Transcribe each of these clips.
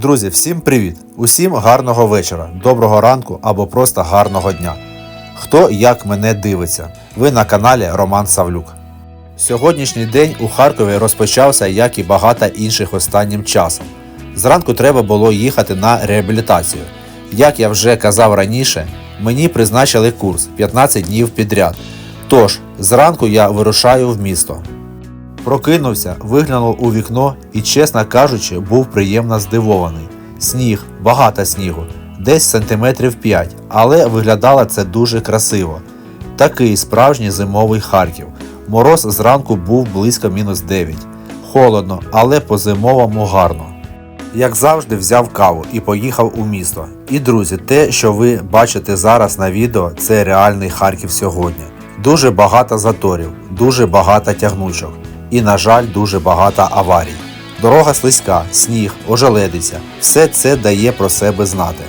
Друзі, всім привіт! Усім гарного вечора, доброго ранку або просто гарного дня. Хто як мене дивиться? Ви на каналі Роман Савлюк. Сьогоднішній день у Харкові розпочався, як і багато інших останнім часом. Зранку треба було їхати на реабілітацію. Як я вже казав раніше, мені призначили курс 15 днів підряд. Тож, зранку я вирушаю в місто. Прокинувся, виглянув у вікно і, чесно кажучи, був приємно здивований. Сніг, багато снігу, десь сантиметрів 5, але виглядало це дуже красиво. Такий справжній зимовий Харків. Мороз зранку був близько мінус 9. Холодно, але по-зимовому гарно. Як завжди, взяв каву і поїхав у місто. І друзі, те, що ви бачите зараз на відео, це реальний Харків сьогодні. Дуже багато заторів, дуже багато тягнучок і, на жаль, дуже багато аварій. Дорога слизька, сніг, ожеледиця все це дає про себе знати.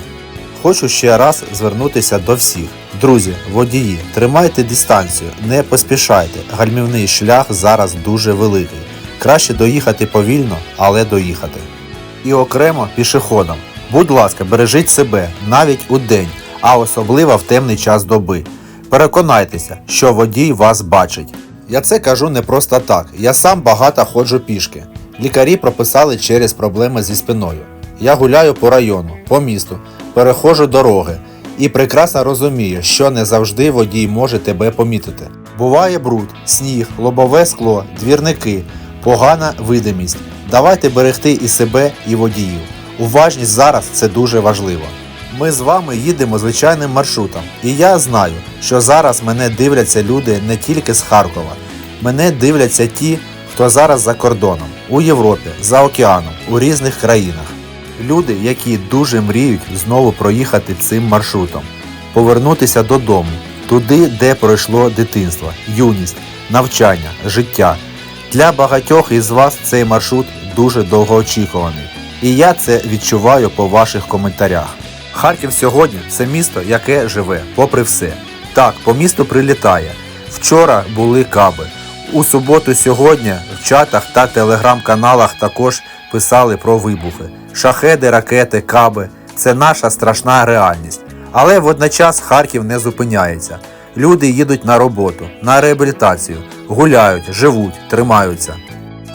Хочу ще раз звернутися до всіх. Друзі, водії, тримайте дистанцію, не поспішайте. Гальмівний шлях зараз дуже великий. Краще доїхати повільно, але доїхати. І окремо пішоходам. Будь ласка, бережіть себе навіть у день, а особливо в темний час доби. Переконайтеся, що водій вас бачить. Я це кажу не просто так. Я сам багато ходжу пішки. Лікарі прописали через проблеми зі спиною. Я гуляю по району, по місту, переходжу дороги і прекрасно розумію, що не завжди водій може тебе помітити. Буває бруд, сніг, лобове скло, двірники, погана видимість. Давайте берегти і себе, і водіїв. Уважність зараз це дуже важливо. Ми з вами їдемо звичайним маршрутом, і я знаю, що зараз мене дивляться люди не тільки з Харкова. Мене дивляться ті, хто зараз за кордоном, у Європі, за океаном, у різних країнах. Люди, які дуже мріють знову проїхати цим маршрутом, повернутися додому, туди, де пройшло дитинство, юність, навчання, життя. Для багатьох із вас цей маршрут дуже довгоочікуваний. І я це відчуваю по ваших коментарях. Харків сьогодні це місто, яке живе, попри все. Так, по місту прилітає. Вчора були каби. У суботу сьогодні в чатах та телеграм-каналах також писали про вибухи. Шахеди, ракети, каби це наша страшна реальність. Але водночас Харків не зупиняється. Люди їдуть на роботу, на реабілітацію, гуляють, живуть, тримаються.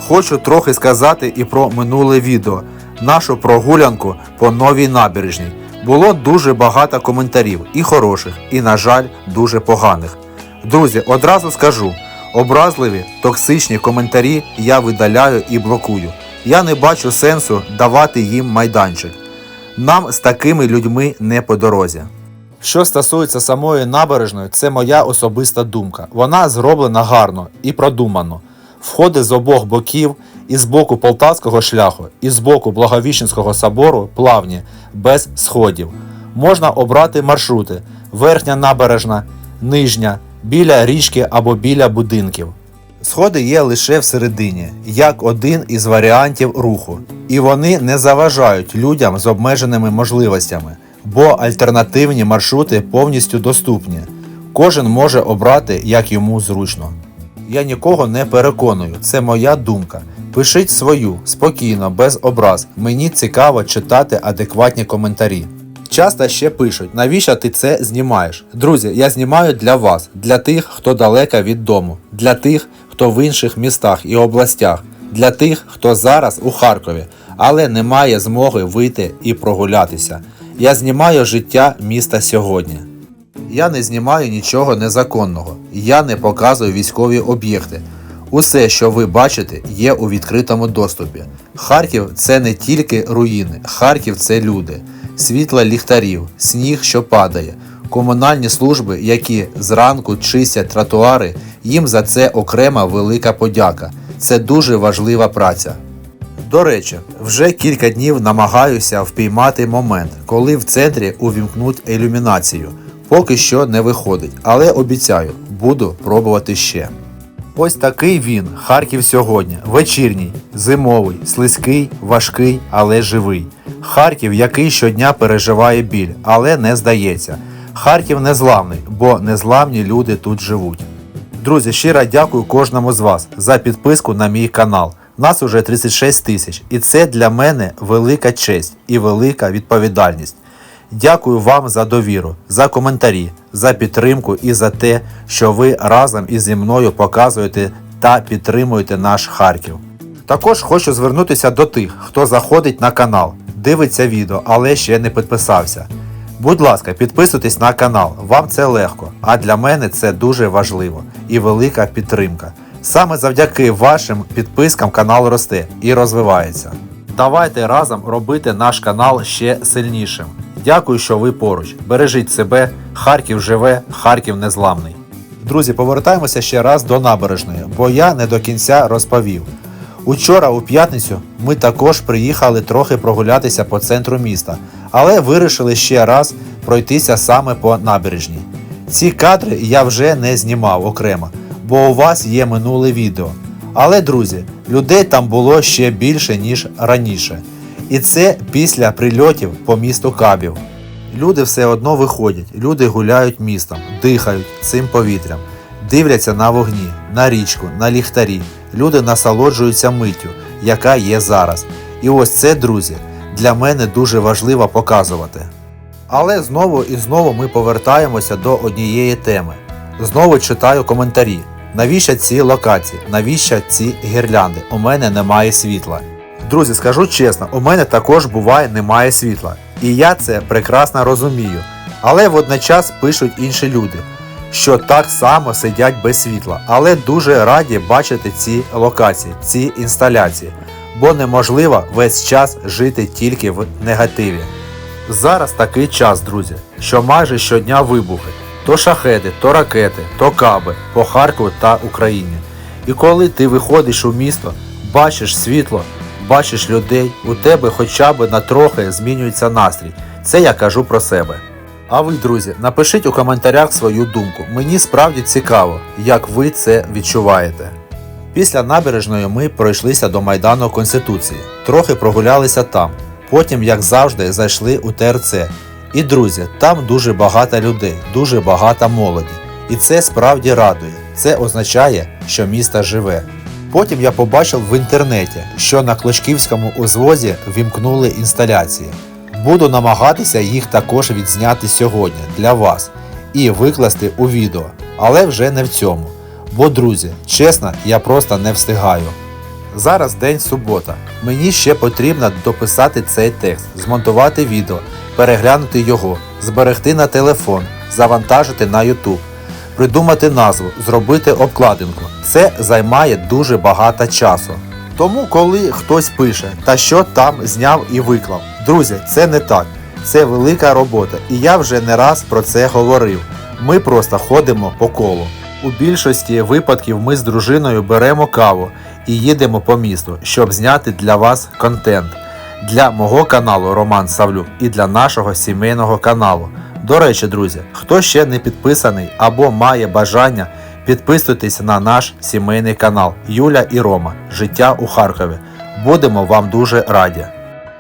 Хочу трохи сказати і про минуле відео, нашу прогулянку по новій набережній. Було дуже багато коментарів, і хороших, і, на жаль, дуже поганих. Друзі, одразу скажу: образливі, токсичні коментарі я видаляю і блокую. Я не бачу сенсу давати їм майданчик. Нам з такими людьми не по дорозі. Що стосується самої набережної, це моя особиста думка. Вона зроблена гарно і продумано. Входи з обох боків, і з боку Полтавського шляху, і з боку Благовіщенського собору плавні, без сходів. Можна обрати маршрути: верхня набережна, нижня, біля річки або біля будинків. Сходи є лише всередині, як один із варіантів руху, і вони не заважають людям з обмеженими можливостями, бо альтернативні маршрути повністю доступні. Кожен може обрати як йому зручно. Я нікого не переконую, це моя думка. Пишіть свою, спокійно, без образ. Мені цікаво читати адекватні коментарі. Часто ще пишуть, навіщо ти це знімаєш? Друзі, я знімаю для вас, для тих, хто далеко від дому, для тих, хто в інших містах і областях, для тих, хто зараз у Харкові, але не має змоги вийти і прогулятися. Я знімаю життя міста сьогодні. Я не знімаю нічого незаконного, я не показую військові об'єкти. Усе, що ви бачите, є у відкритому доступі. Харків це не тільки руїни, Харків це люди, світло ліхтарів, сніг, що падає, комунальні служби, які зранку чистять тротуари, їм за це окрема велика подяка. Це дуже важлива праця. До речі, вже кілька днів намагаюся впіймати момент, коли в центрі увімкнуть ілюмінацію. Поки що не виходить, але обіцяю, буду пробувати ще. Ось такий він, Харків сьогодні, вечірній, зимовий, слизький, важкий, але живий. Харків, який щодня переживає біль, але не здається. Харків незламний, бо незламні люди тут живуть. Друзі, щиро дякую кожному з вас за підписку на мій канал. Нас уже 36 тисяч, і це для мене велика честь і велика відповідальність. Дякую вам за довіру, за коментарі, за підтримку і за те, що ви разом із зі мною показуєте та підтримуєте наш Харків. Також хочу звернутися до тих, хто заходить на канал, дивиться відео, але ще не підписався. Будь ласка, підписуйтесь на канал, вам це легко, а для мене це дуже важливо і велика підтримка. Саме завдяки вашим підпискам канал росте і розвивається. Давайте разом робити наш канал ще сильнішим. Дякую, що ви поруч. Бережіть себе, Харків живе, Харків незламний. Друзі, повертаємося ще раз до набережної, бо я не до кінця розповів. Учора, у п'ятницю, ми також приїхали трохи прогулятися по центру міста, але вирішили ще раз пройтися саме по набережній. Ці кадри я вже не знімав окремо, бо у вас є минуле відео. Але, друзі, людей там було ще більше, ніж раніше. І це після прильотів по місту Кабів. Люди все одно виходять, люди гуляють містом, дихають цим повітрям, дивляться на вогні, на річку, на ліхтарі. Люди насолоджуються миттю, яка є зараз. І ось це, друзі, для мене дуже важливо показувати. Але знову і знову ми повертаємося до однієї теми. Знову читаю коментарі. Навіщо ці локації? Навіщо ці гірлянди? У мене немає світла. Друзі, скажу чесно, у мене також буває немає світла. І я це прекрасно розумію. Але водночас пишуть інші люди, що так само сидять без світла, але дуже раді бачити ці локації, ці інсталяції, бо неможливо весь час жити тільки в негативі. Зараз такий час, друзі, що майже щодня вибухи. То шахеди, то ракети, то каби по Харкову та Україні. І коли ти виходиш у місто, бачиш світло, бачиш людей, у тебе хоча б на трохи змінюється настрій. Це я кажу про себе. А ви, друзі, напишіть у коментарях свою думку. Мені справді цікаво, як ви це відчуваєте. Після набережної ми пройшлися до Майдану Конституції, трохи прогулялися там. Потім, як завжди, зайшли у ТРЦ. І друзі, там дуже багато людей, дуже багато молоді. І це справді радує. Це означає, що місто живе. Потім я побачив в інтернеті, що на Клочківському узвозі вімкнули інсталяції. Буду намагатися їх також відзняти сьогодні для вас і викласти у відео, але вже не в цьому. Бо, друзі, чесно, я просто не встигаю. Зараз день субота. Мені ще потрібно дописати цей текст, змонтувати відео, переглянути його, зберегти на телефон, завантажити на YouTube, придумати назву, зробити обкладинку. Це займає дуже багато часу. Тому, коли хтось пише, та що там зняв і виклав, друзі, це не так. Це велика робота, і я вже не раз про це говорив. Ми просто ходимо по колу. У більшості випадків ми з дружиною беремо каву і їдемо по місту, щоб зняти для вас контент для мого каналу Роман Савлюк і для нашого сімейного каналу. До речі, друзі, хто ще не підписаний або має бажання, підписуйтесь на наш сімейний канал Юля і Рома Життя у Харкові. Будемо вам дуже раді.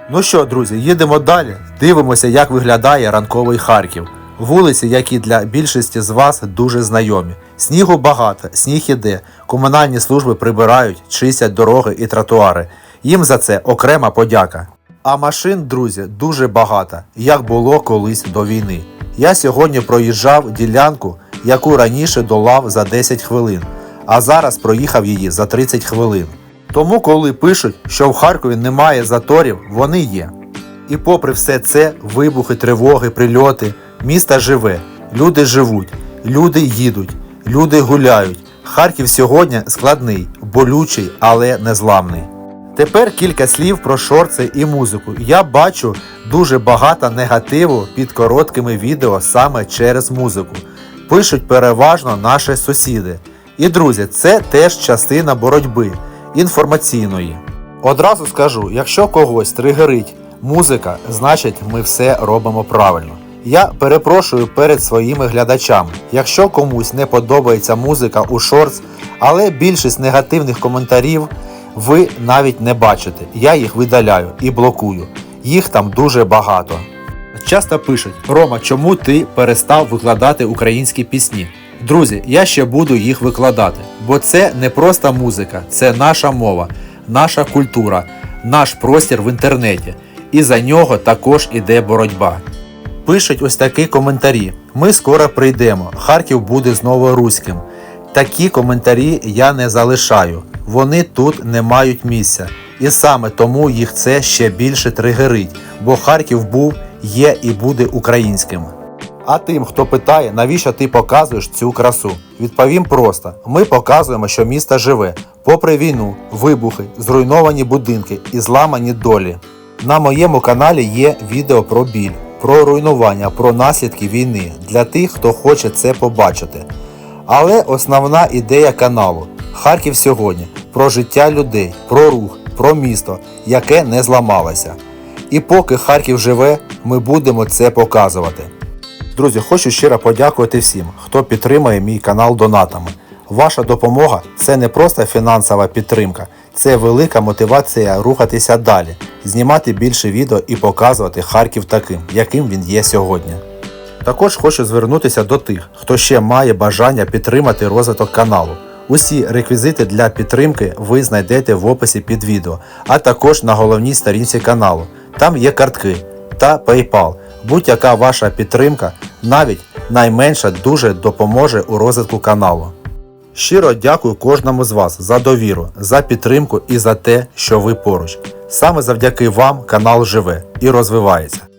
Ну що, друзі, їдемо далі. Дивимося, як виглядає ранковий Харків. Вулиці, які для більшості з вас дуже знайомі. Снігу багато, сніг іде, комунальні служби прибирають, чистять дороги і тротуари. Їм за це окрема подяка. А машин, друзі, дуже багато, як було колись до війни. Я сьогодні проїжджав ділянку, яку раніше долав за 10 хвилин, а зараз проїхав її за 30 хвилин. Тому, коли пишуть, що в Харкові немає заторів, вони є. І попри все це, вибухи, тривоги, прильоти, місто живе, люди живуть, люди їдуть, люди гуляють. Харків сьогодні складний, болючий, але незламний. Тепер кілька слів про шорти і музику. Я бачу дуже багато негативу під короткими відео саме через музику. Пишуть переважно наші сусіди. І друзі, це теж частина боротьби інформаційної. Одразу скажу, якщо когось тригерить музика, значить ми все робимо правильно. Я перепрошую перед своїми глядачами, якщо комусь не подобається музика у шортс, але більшість негативних коментарів ви навіть не бачите. Я їх видаляю і блокую. Їх там дуже багато. Часто пишуть: Рома, чому ти перестав викладати українські пісні? Друзі, я ще буду їх викладати, бо це не просто музика, це наша мова. наша культура, наш простір в інтернеті. І за нього також іде боротьба. Пишуть ось такі коментарі. Ми скоро прийдемо. Харків буде знову руським. Такі коментарі я не залишаю. Вони тут не мають місця. І саме тому їх це ще більше тригерить, бо Харків був, є і буде українським. А тим, хто питає, навіщо ти показуєш цю красу? Відповім просто: ми показуємо, що місто живе, попри війну, вибухи, зруйновані будинки і зламані долі. На моєму каналі є відео про біль, про руйнування, про наслідки війни для тих, хто хоче це побачити. Але основна ідея каналу Харків сьогодні про життя людей, про рух, про місто, яке не зламалося. І поки Харків живе, ми будемо це показувати. Друзі, хочу щиро подякувати всім, хто підтримує мій канал донатами. Ваша допомога це не просто фінансова підтримка, це велика мотивація рухатися далі, знімати більше відео і показувати Харків таким, яким він є сьогодні. Також хочу звернутися до тих, хто ще має бажання підтримати розвиток каналу. Усі реквізити для підтримки ви знайдете в описі під відео, а також на головній сторінці каналу. Там є картки та PayPal. Будь-яка ваша підтримка, навіть найменша, дуже допоможе у розвитку каналу. Щиро дякую кожному з вас за довіру, за підтримку і за те, що ви поруч. Саме завдяки вам канал живе і розвивається.